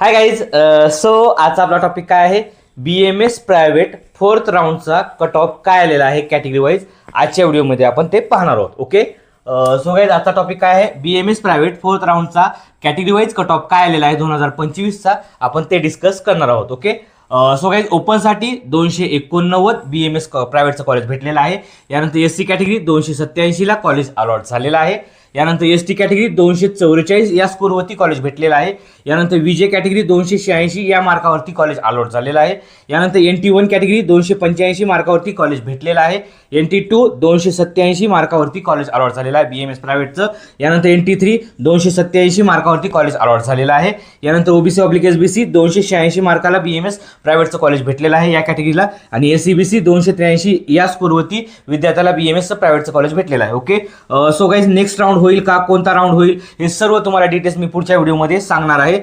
Hi guys so आजचा आपला topic काय आहे? B M S private fourth राऊंडचा cut off काय आलेला आहे कॅटेगरी वाईज आजच्या व्हिडिओमध्ये आपण ते पाहणार आहोत ओके सो गाईज आजचा टॉपिक काय आहे? B M S private fourth राऊंडचा category wise cut off काय आलेला आहे दोन हजार पंचवीसचा आपण ते डिस्कस करणार आहोत ओके सो गाईज ओपनसाठी दोनशे एकोणनव्वद बी एम एस प्रायव्हेटचं कॉलेज भेटलेलं आहे. यानंतर एस सी कॅटेगरी दोनशे सत्याऐंशीला कॉलेज अलॉट झालेलं आहे. यानंतर एस टी कॅटेगरी दोनशे चौवेचाळीस या स्कोरवरती कॉलेज भेटलेलं आहे. यानंतर विजय कॅटेगरी दोनशे शहाऐंशी या मार्कावरती कॉलेज अलॉट झालेलं आहे. यानंतर एन टी वन कॅटेगरी दोनशे पंच्याऐंशी मार्कावरती कॉलेज भेटलेलं आहे. एन टी टू दोनशे सत्याऐंशी मार्कावरती कॉलेज अलॉट झालेलं आहे. बी एम एस प्रायव्हेटचं यानंतर एन टी थ्री दोनशे सत्याऐंशी मार्कावरती कॉलेज अलॉट झालेलं आहे. यानंतर OBC oblique S B C दोनशे शहाऐंशी मार्काला बी एम एस प्रायव्हेटचं कॉलेज भेटलेलं आहे या कॅटेगरीला आणि एस सी बी सी दोनशे त्र्याऐंशी या स्कोरवरती विद्यार्थ्याला बी एम एसचं प्रायव्हेटचं कॉलेज भेटलेलं आहे. Okay so guys next round round होईल का? कोणता राऊंड होईल? हे सर्व तुम्हाला डिटेल्स मी पुढच्या व्हिडिओमध्ये सांगणार आहे.